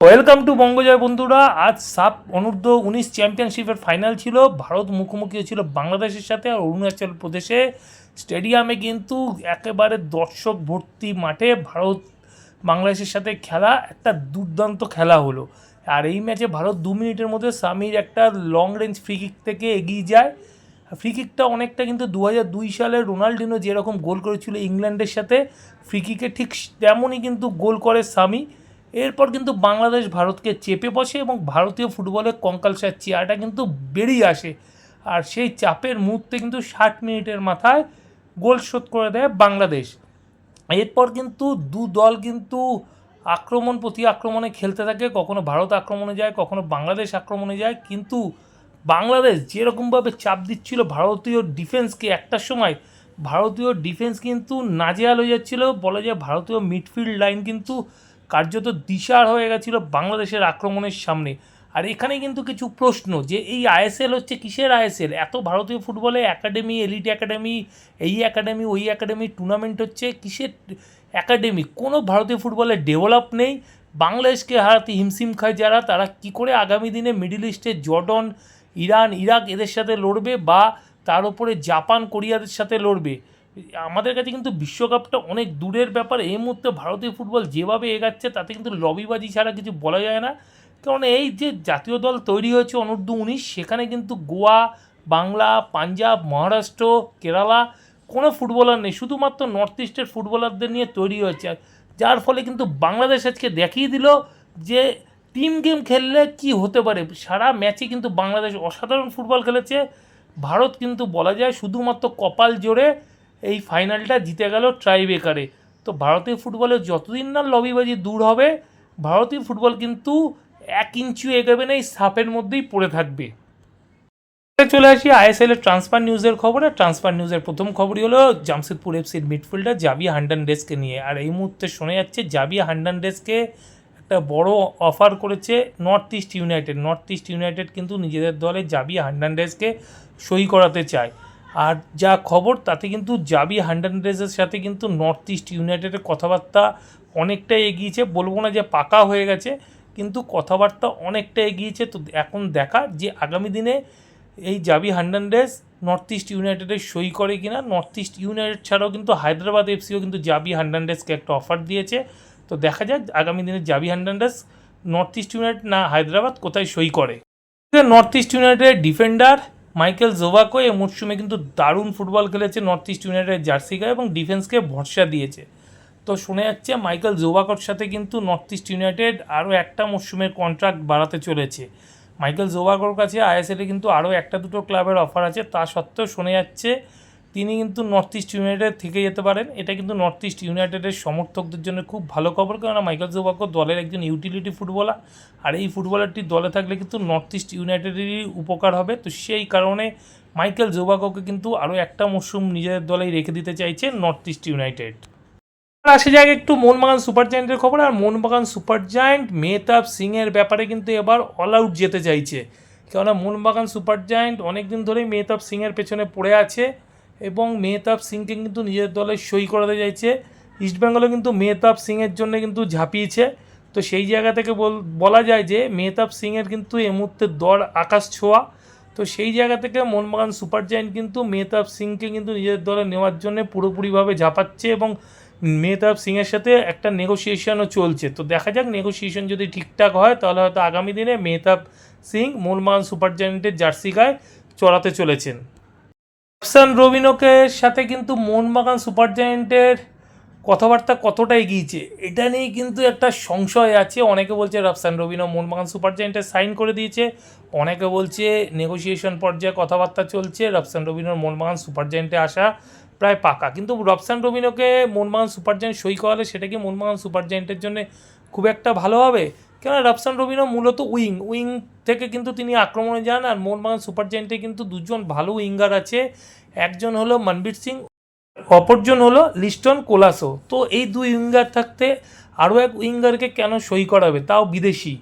Welcome to বঙ্গজয় বন্ধুরা। আজ sub অনূর্ধ্ব উনিশ চ্যাম্পিয়নশিপের ফাইনাল ছিল। ভারত মুখোমুখি হয়েছিল বাংলাদেশের সাথে আর অরুণাচল প্রদেশে। স্টেডিয়ামে কিন্তু একেবারে দর্শক ভর্তি মাঠে ভারত বাংলাদেশের সাথে খেলা, একটা দুর্দান্ত খেলা হলো। আর এই ম্যাচে ভারত দু মিনিটের মধ্যে সামির একটা লং রেঞ্জ ফ্রি কিক থেকে এগিয়ে যায়। ফ্রি কিকটা অনেকটা কিন্তু দু হাজার দুই সালে রোনাল্ডিনো যেরকম গোল করেছিল ইংল্যান্ডের সাথে ফ্রি কিকে ঠিক তেমনই কিন্তু গোল করে সামি। এরপর কিন্তু বাংলাদেশ ভারতকে চেপে বসে এবং ভারতীয় ফুটবলের কঙ্কালসার চেয়ারটা কিন্তু বেরিয়ে আসে। আর সেই চাপের মুহূর্তে কিন্তু ষাট মিনিটের মাথায় গোল শোধ করে দেয় বাংলাদেশ। এরপর কিন্তু দু দল কিন্তু আক্রমণ, প্রতি আক্রমণে খেলতে থাকে। কখনো ভারত আক্রমণে যায়, কখনো বাংলাদেশ আক্রমণে যায়। কিন্তু বাংলাদেশ যেরকমভাবে চাপ দিচ্ছিল ভারতীয় ডিফেন্সকে একটা সময়, ভারতীয় ডিফেন্স কিন্তু নাজেহাল হয়ে যাচ্ছিল। বলা যায় ভারতীয় মিডফিল্ড লাইন কিন্তু কার্যত দিশার হয়ে গেছিল বাংলাদেশের আক্রমণের সামনে। আর এখানে কিন্তু কিছু প্রশ্ন যে এই আইএসএল হচ্ছে কিসের আইএসএল? এত ভারতীয় ফুটবলে একাডেমি, এলিট একাডেমি, এই একাডেমি, ওই একাডেমি টুর্নামেন্ট হচ্ছে কিসের একাডেমি? কোনো ভারতীয় ফুটবলে ডেভেলপ নেই। বাংলাদেশকে হারাতে হিমসিম খায় যারা, তারা কি করে আগামী দিনে মিডিল ইস্টে জর্ডন, ইরান, ইরাক এদের সাথে লড়বে বা তার উপরে জাপান, কোরিয়াদের সাথে লড়বে? আমাদের কাছে কিন্তু বিশ্বকাপটা অনেক দূরের ব্যাপার। এই মুহূর্তে ভারতীয় ফুটবল যেভাবে এগাচ্ছে, তাতে কিন্তু লবিবাজি ছাড়া কিছু বলা যায় না। কারণ এই যে জাতীয় দল তৈরি হয়েছে অনূর্ধ্ব উনিশ, সেখানে কিন্তু গোয়া, বাংলা, পাঞ্জাব, মহারাষ্ট্র, কেরালা কোনো ফুটবলার নেই। শুধুমাত্র নর্থ ইস্টের ফুটবলারদের নিয়ে তৈরি হয়েছে। যার ফলে কিন্তু বাংলাদেশ আজকে দেখিয়ে দিল যে টিম গেম খেললে কি হতে পারে। সারা ম্যাচে কিন্তু বাংলাদেশ অসাধারণ ফুটবল খেলেছে। ভারত কিন্তু বলা যায় শুধুমাত্র কপাল জোরে এই ফাইনালটা জিতে গেল ট্রাইবেকারে তো ভারতীয় ফুটবলে যতদিন না লবিবাজি দূর হবে, ভারতীয় ফুটবল কিন্তু এক ইঞ্চিও এগোবে না, এই সাপের মধ্যেই পড়ে থাকবে। চলে আসি আইএসএল এর ট্রান্সফার নিউজের খবরে। ট্রান্সফার নিউজের প্রথম খবরই হলো জামশেদপুর এফসির মিডফিল্ডার জাবি হান্ডান হান্ডানডেসকে নিয়ে। আর এই মুহূর্তে শোনা যাচ্ছে জাবি হান্ডান হান্ডানডেসকে একটা বড় অফার করেছে North East United North East United কিন্তু নিজেদের দলে জাবি হান্ডান হান্ডানডেসকে সই করাতে চায়। আর যা খবর, তাতে কিন্তু জাবি হান্ডানডেজের সাথে কিন্তু নর্থ ইস্ট ইউনাইটেডের কথাবার্তা অনেকটাই এগিয়েছে। বলব না যে পাকা হয়ে গেছে, কিন্তু কথাবার্তা অনেকটা এগিয়েছে। তো এখন দেখা যে আগামী দিনে এই জাবি হান্ডানডেজ নর্থ ইস্ট ইউনাইটেডের সই করে কিনা নর্থ ইস্ট ইউনাইটেড ছাড়াও কিন্তু হায়দ্রাবাদ এফসিও কিন্তু জাবি হান্ডানডেজকে একটা অফার দিয়েছে। তো দেখা যাক আগামী দিনে Javi Hernandez North East United না হায়দ্রাবাদ কোথায় সই করে। নর্থ ইস্ট ইউনাইটেডের ডিফেন্ডার মাইকেল জোভাকো এ মরশুমে কিন্তু দারুণ ফুটবল খেলেছে নর্থ ইস্ট ইউনাইটেড জার্সি গায়ে এবং ডিফেন্সকে ভরসা দিয়েছে। তো শুনে যাচ্ছে, মাইকেল জোভাকোর সাথে কিন্তু নর্থ ইস্ট ইউনাইটেড আরও একটা মরশুমের কন্ট্রাক্ট বাড়াতে চলেছে। মাইকেল জোভাকোর কাছে আইএসএলে কিন্তু আরও একটা দুটো ক্লাবের অফার আছে, তা সত্ত্বেও শুনে যাচ্ছে তিনি কিন্তু নর্থ ইস্ট ইউনাইটেড থেকে যেতে পারেন। এটা কিন্তু নর্থ ইস্ট ইউনাইটেডের সমর্থকদের জন্য খুব ভালো খবর। কেননা মাইকেল জোভাকো দলের একজন ইউটিলিটি ফুটবলার আর এই ফুটবলারটি দলে থাকলে কিন্তু নর্থ ইস্ট ইউনাইটেডেরই উপকার হবে। তো সেই কারণে মাইকেল জোভাকোকে কিন্তু আরও একটা মরশুম নিজেদের দলেই রেখে দিতে চাইছে নর্থ ইস্ট ইউনাইটেড আর আসে যাক একটু মোহনবাগান সুপার জায়েন্টের খবর। আর মোহনবাগান সুপার জায়েন্ট মেহতাব সিংয়ের ব্যাপারে কিন্তু এবার অল আউট যেতে চাইছে। কেননা মোহনবাগান সুপার জায়েন্ট অনেক দিন ধরেই মেহতাব সিংয়ের পেছনে পড়ে আছে। এবং মেহতাব সিংকে কিন্তু নিজের দলে সই করাতে চাইছে। ইস্টবেঙ্গলে কিন্তু মেহতাব সিংয়ের জন্য কিন্তু ঝাঁপিয়েছে। তো সেই জায়গা থেকে বল- বলা যায় যে মেহতাব সিংয়ের কিন্তু এ মুহূর্তে দর আকাশ ছোঁয়া। তো সেই জায়গা থেকে মোহনবাগান সুপার জায়েন্ট কিন্তু মেহতাব সিংকে কিন্তু নিজের দলে নেওয়ার জন্য পুরোপুরিভাবে ঝাঁপাচ্ছে এবং মেহতাব সিংয়ের সাথে একটা নেগোসিয়েশনও চলছে। তো দেখা যাক নেগোসিয়েশন যদি ঠিকঠাক হয়, তাহলে হয়তো আগামী দিনে মেহতাব সিং মোহনবাগান সুপার জায়েন্টের জার্সি গায়ে চড়াতে চলেছেন। রাফসান রবিনোকে সাথে কিন্তু মোহনবাগান সুপার জায়েন্টের কথাবার্তা কতটা এগিয়েছে, এটা নিয়ে কিন্তু একটা সংশয় আছে। অনেকে বলছে রাফসান রবিনো মোহনবাগান সুপার জায়েন্টে সাইন করে দিয়েছে। অনেকে বলছে নেগোসিয়েশন পর্যায়ে কথাবার্তা চলছে রাফসান রবিনোর মোহনবাগান সুপার জায়েন্টে আসা প্রায় পাকা। কিন্তু রাফসান রবিনোকে মোহনবাগান সুপার জায়েন্ট সই করালে সেটা কি মোহনবাগান সুপার জায়েন্টের জন্য খুব একটা ভালো হবে। কেন রাফসান রবিনো মূলত উইং। উইং থেকে কিন্তু তিনি আক্রমণে যান আর মোহনবাগান সুপার জায়েন্টে কিন্তু দুজন ভালো উইঙ্গার আছে। একজন হলো মনবীর সিং, অপরজন হলো লিস্টন কোলাসো। তো এই দুই উইঙ্গার থাকতে আরও এক উইঙ্গারকে কেন সই করাবে? তাও বিদেশি।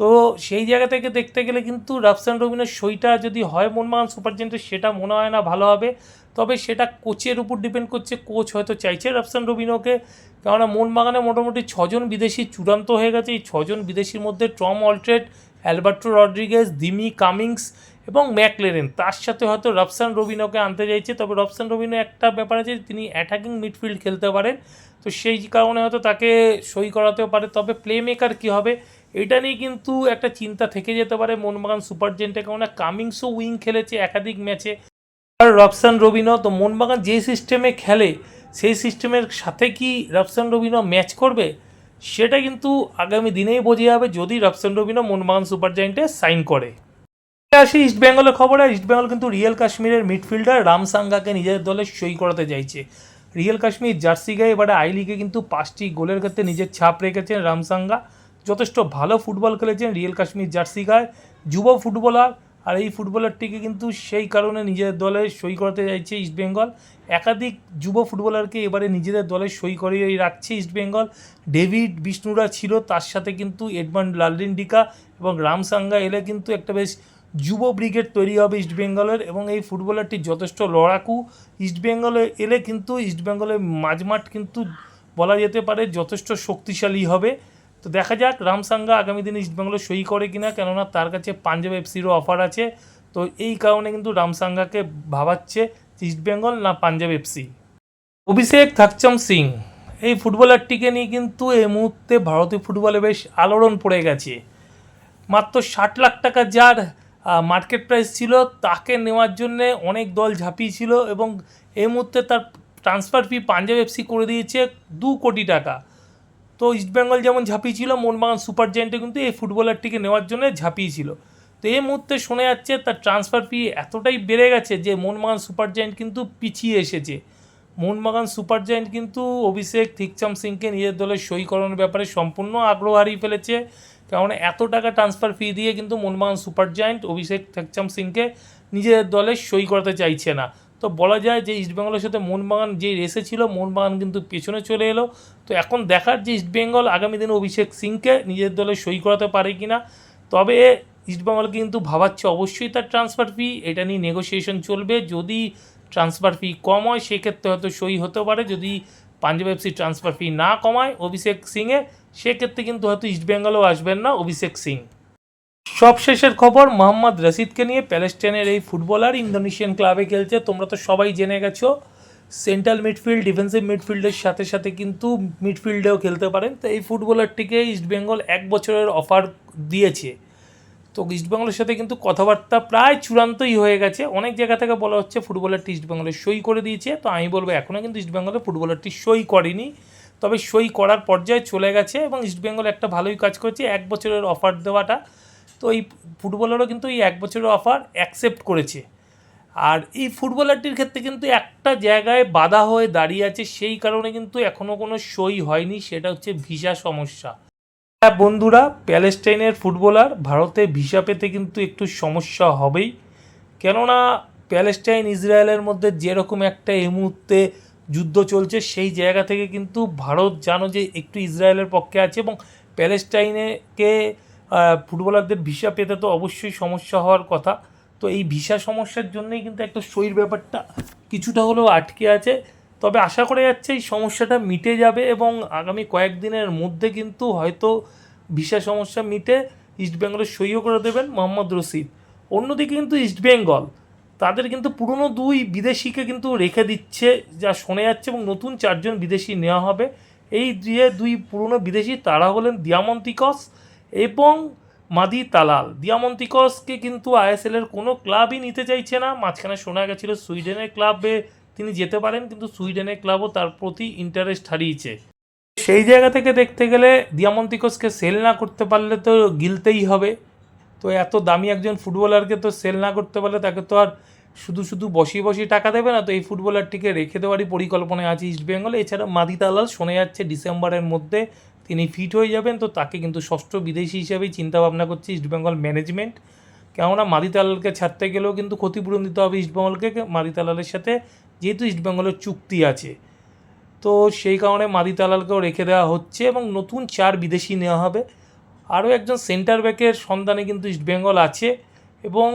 তো সেই জায়গা থেকে দেখতে গেলে কিন্তু রাফসান রবিনের সইটা যদি হয় মোহনবাগান সুপার জায়েন্টের সেটা মনে হয় না ভালো হবে। তবে সেটা কোচের উপর ডিপেন্ড করছে কোচ হয়তো চাইছে রাফসান রবিনোকে কেননা মোহনবাগানে মোটামুটি ছজন বিদেশি চূড়ান্ত হয়ে গেছে। এই ছজন বিদেশির মধ্যে টম অলট্রেড অ্যালবার্টো রড্রিগেজ, দিমি কামিংস এবং ম্যাকলেরেন। তার সাথে হয়তো রবসান রবিনোকে আনতে চাইছে, তবে রবসান রবিনো একটা ব্যাপার আছে, তিনি অ্যাটাকিং মিডফিল্ড খেলতে পারেন। তো সেই কারণে হয়তো তাকে সই করাতেও পারে। তবে প্লে মেকার কী হবে, এটা নিয়ে কিন্তু একটা চিন্তা থেকে যেতে পারে মোহনবাগান সুপার জেন্টে। কেননা কামিংসও উইং খেলেছে একাধিক ম্যাচে। রবসান রবিনো তো মোহনবাগান যে সিস্টেমে খেলে, সেই সিস্টেমের সাথে কি রবসান রবিনো ম্যাচ করবে? সেটা কিন্তু আগামী দিনেই বোঝা যাবে যদি রবসান রবিনো মোহনবাগান সুপার জায়েন্টে সাইন করে। আসি ইস্ট বেঙ্গলের খবরে। ইস্ট বেঙ্গল কিন্তু রিয়েল কাশ্মীরের মিডফিল্ডার রামসাঙ্গাকে নিজের দলে সই করাতে চাইছে। রিয়েল কাশ্মীর জার্সি গায়ে এবারে আই লিগে কিন্তু পাঁচটি গোলের ক্ষেত্রে নিজের ছাপ রেখেছেন রামসাঙ্গা যথেষ্ট ভালো ফুটবল খেলেছেন রিয়েল কাশ্মীর জার্সি গায়ে। যুব ফুটবলার আর এই ফুটবলারটিকে কিন্তু সেই কারণে নিজেদের দলে সই করাতে চাইছে ইস্টবেঙ্গল একাধিক যুব ফুটবলারকে এবারে নিজেদের দলে সই করিয়ে রাখছে ইস্টবেঙ্গল ডেভিড বিষ্ণুরা ছিল, তার সাথে কিন্তু এডমান্ড লালডিন্ডিকা এবং রামসাঙ্গা এলে কিন্তু একটা বেশ যুব ব্রিগেড তৈরি হবে ইস্টবেঙ্গলের এবং এই ফুটবলারটি যথেষ্ট লড়াকু। ইস্টবেঙ্গলে এলে কিন্তু ইস্টবেঙ্গলের মাঝমাঠ কিন্তু বলা যেতে পারে যথেষ্ট শক্তিশালী হবে। তো দেখা যাক রামসাঙ্গা আগামী দিনে ইস্টবেঙ্গলে সই করে কিনা, কেননা তার কাছে পাঞ্জাব এফসিরও অফার আছে। তো এই কারণে কিন্তু রামসাঙ্গাকে ভাবাচ্ছে ইস্টবেঙ্গল না পাঞ্জাব এফসি অভিষেক থাকচম সিং, এই ফুটবলারটিকে নিয়ে কিন্তু এই মুহূর্তে ভারতীয় ফুটবলে বেশ আলোড়ন পড়ে গেছে। মাত্র ষাট লাখ টাকা যার মার্কেট প্রাইস ছিল, তাকে নেওয়ার জন্যে অনেক দল ঝাঁপিয়েছিল এবং এই মুহূর্তে তার ট্রান্সফার ফি পাঞ্জাব এফসি করে দিয়েছে দু কোটি টাকা। তো ইস্টবেঙ্গল যেমন ঝাঁপিয়েছিল মোহনবাগান সুপার জায়েন্টে কিন্তু এই ফুটবলারটিকে নেওয়ার জন্য ঝাঁপিয়েছিল। তো এই মুহূর্তে শোনা যাচ্ছে তার ট্রান্সফার ফি এতটাই বেড়ে গেছে যে মোহনবাগান সুপার জায়েন্ট কিন্তু পিছিয়ে এসেছে। মোহনবাগান সুপার জায়েন্ট কিন্তু অভিষেক থিকচাম সিংকে নিজের দলে সই করানোর ব্যাপারে সম্পূর্ণ আগ্রহ হারিয়ে ফেলেছে। কারণ এত টাকা ট্রান্সফার ফি দিয়ে কিন্তু মোহনবাগান সুপার জায়েন্ট অভিষেক থেকচাম সিংকে নিজেদের দলে সই করাতে চাইছে না। তো বলা যায় যে ইস্টবেঙ্গলের সাথে মোহনবাগান যে রেসে ছিল, মোহনবাগান কিন্তু পেছনে চলে এলো। তো এখন দেখার যে ইস্টবেঙ্গল আগামী দিনে অভিষেক সিংকে নিজের দলে সই করাতে পারে কি না তবে ইস্টবেঙ্গল কিন্তু ভাবাচ্ছে অবশ্যই তার ট্রান্সফার ফি এটা নিয়ে নেগোসিয়েশন চলবে। যদি ট্রান্সফার ফি কম হয়, সেক্ষেত্রে হয়তো সই হতে পারে। যদি পাঞ্জাব এফসি ট্রান্সফার ফি না কমায় অভিষেক সিংয়ের সেক্ষেত্রে কিন্তু হয়তো ইস্টবেঙ্গলও আসবেন না অভিষেক সিং। সবশেষের খবর, মোহাম্মদ রশিদকে নিয়ে প্যালেস্টাইনের এই ফুটবলার ইন্দোনেশিয়ান ক্লাবে খেলছে। তোমরা তো সবাই জেনে গেছো সেন্ট্রাল মিডফিল্ড ডিফেন্সিভ মিডফিল্ডের সাথে সাথে কিন্তু মিডফিল্ডেও খেলতে পারেন। তো এই ফুটবলারটিকে ইস্টবেঙ্গল এক বছরের অফার দিয়েছে। তো ইস্টবেঙ্গলের সাথে কিন্তু কথাবার্তা প্রায় চূড়ান্তই হয়ে গেছে। অনেক জায়গা থেকে বলা হচ্ছে ফুটবলারটি ইস্টবেঙ্গলে সই করে দিয়েছে। তো আমি বলব এখনও কিন্তু ইস্টবেঙ্গলে ফুটবলারটি সই করেনি। তবে সই করার পর্যায়ে চলে গেছে এবং ইস্টবেঙ্গল একটা ভালোই কাজ করছে। এক বছরের অফার দেওয়াটা তো এই ফুটবলারও কিন্তু এই এক বছরের অফার অ্যাকসেপ্ট করেছে। আর এই ফুটবলারটির ক্ষেত্রে কিন্তু একটা জায়গায় বাধা হয়ে দাঁড়িয়ে আছে, সেই কারণে কিন্তু এখনও কোনো সই হয়নি, সেটা হচ্ছে ভিসা সমস্যা। হ্যাঁ বন্ধুরা, প্যালেস্টাইনের ফুটবলার ভারতে ভিসা পেতে কিন্তু একটু সমস্যা হবেই। কেননা প্যালেস্টাইন ইসরায়েলের মধ্যে যেরকম একটা এই মুহূর্তে যুদ্ধ চলছে, সেই জায়গা থেকে কিন্তু ভারত জানো যে একটু ইসরায়েলের পক্ষে আছে এবং প্যালেস্টাইনেকে ফুটবলারদের ভিসা পেতে তো অবশ্যই সমস্যা হওয়ার কথা। তো এই ভিসা সমস্যার জন্যই কিন্তু একটা সইর ব্যাপারটা কিছুটা হলেও আটকে আছে। তবে আশা করা যাচ্ছে এই সমস্যাটা মিটে যাবে এবং আগামী কয়েকদিনের মধ্যে কিন্তু হয়তো ভিসা সমস্যা মিটে ইস্টবেঙ্গলের সইও করে দেবেন মোহাম্মদ রশিদ। অন্যদিকে কিন্তু ইস্টবেঙ্গল তাদের কিন্তু পুরনো দুই বিদেশিকে কিন্তু রেখে দিচ্ছে, যা শোনা যাচ্ছে এবং নতুন চারজন বিদেশি নেওয়া হবে। এই দিয়ে দুই পুরনো বিদেশি তারা হলেন দিয়ামন্তিকস এবং মাদি তালাল, দিয়ামন্তিকসকে কিন্তু আইএসএলের কোনো ক্লাবই নিতে চাইছে না। মাঝখানে শোনা গেছিল সুইডেনের ক্লাবে তিনি যেতে পারেন, কিন্তু সুইডেনের ক্লাবও তার প্রতি ইন্টারেস্ট হারিয়েছে। সেই জায়গা থেকে দেখতে গেলে দিয়ামন্তিকসকে সেল না করতে পারলে তো গিলতেই হবে। তো এত দামি একজন ফুটবলারকে তো সেল না করতে পারলে তাকে তো আর শুধু শুধু বসিয়ে বসিয়ে টাকা দেবে না, তো এই ফুটবলারটিকে রেখে দেওয়ারই পরিকল্পনা আছে ইস্টবেঙ্গলে এছাড়া মাদি তালাল শোনা যাচ্ছে ডিসেম্বরের মধ্যে তিনি ফিট হয়ে যাবেন, তো তাকে কিন্তু ষষ্ঠ বিদেশি হিসেবেই চিন্তাভাবনা করছে ইস্টবেঙ্গল ম্যানেজমেন্ট কেননা মাদি তালালকে ছাড়তে গেলেও কিন্তু ক্ষতিপূরণ দিতে হবে ইস্টবেঙ্গলকে মাদি তালালের সাথে যেহেতু ইস্টবেঙ্গলের চুক্তি আছে। তো সেই কারণে মাদি তালালকেও রেখে দেওয়া হচ্ছে এবং নতুন চার বিদেশি নেওয়া হবে। আরও একজন সেন্টার ব্যাকের সন্ধানে কিন্তু ইস্টবেঙ্গল আছে এবং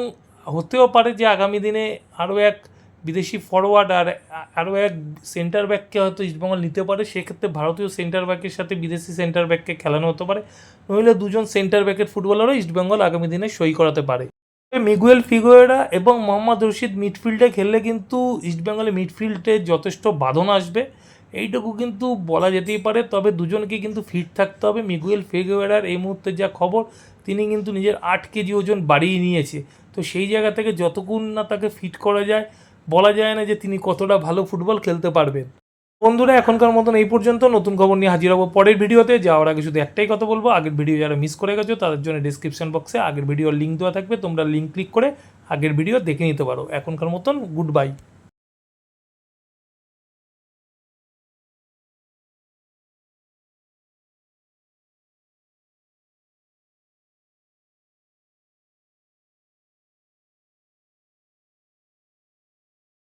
হতেও পারে যে আগামী দিনে আরও এক বিদেশি ফরওয়ার্ড আর আরও এক সেন্টার ব্যাককে হয়তো ইস্টবেঙ্গল নিতে পারে, সেক্ষেত্রে ভারতীয় সেন্টার ব্যাকের সাথে বিদেশি সেন্টার ব্যাককে খেলানো হতে পারে। নইলে দুজন সেন্টার ব্যাকের ফুটবলারও ইস্টবেঙ্গল আগামী দিনে সই করাতে পারে। মিগুয়েল ফিগোয়েরা এবং মোহাম্মদ রশিদ মিডফিল্ডে খেললে কিন্তু ইস্টবেঙ্গলের মিডফিল্ডে যথেষ্ট বাঁধন আসবে। এইটুকু কিন্তু বলা যেতেই পারে, তবে দুজনকে কিন্তু ফিট থাকতে হবে। মিগুয়েল ফিগোয়েরার এই মুহূর্তে যা খবর, তিনি কিন্তু নিজের আট কেজি ওজন বাড়িয়ে নিয়েছে। তো সেই জায়গা থেকে যতক্ষণ না তাকে ফিট করা যায় বলা যায় না যে তিনি কতটা ভালো ফুটবল খেলতে পারবেন। বন্ধুরা, এখনকার মতন এই পর্যন্ত। নতুন খবর নিয়ে হাজির হব পরের ভিডিওতে। যাওয়ার আগে শুধু একটাই কথা বলব, আগের ভিডিও যারা মিস করে গেছো, তাদের জন্য ডিসক্রিপশন বক্সে আগের ভিডিওর লিঙ্ক দেওয়া থাকবে। তোমরা লিঙ্ক ক্লিক করে আগের ভিডিও দেখে নিতে পারো। এখনকার মতন গুড বাই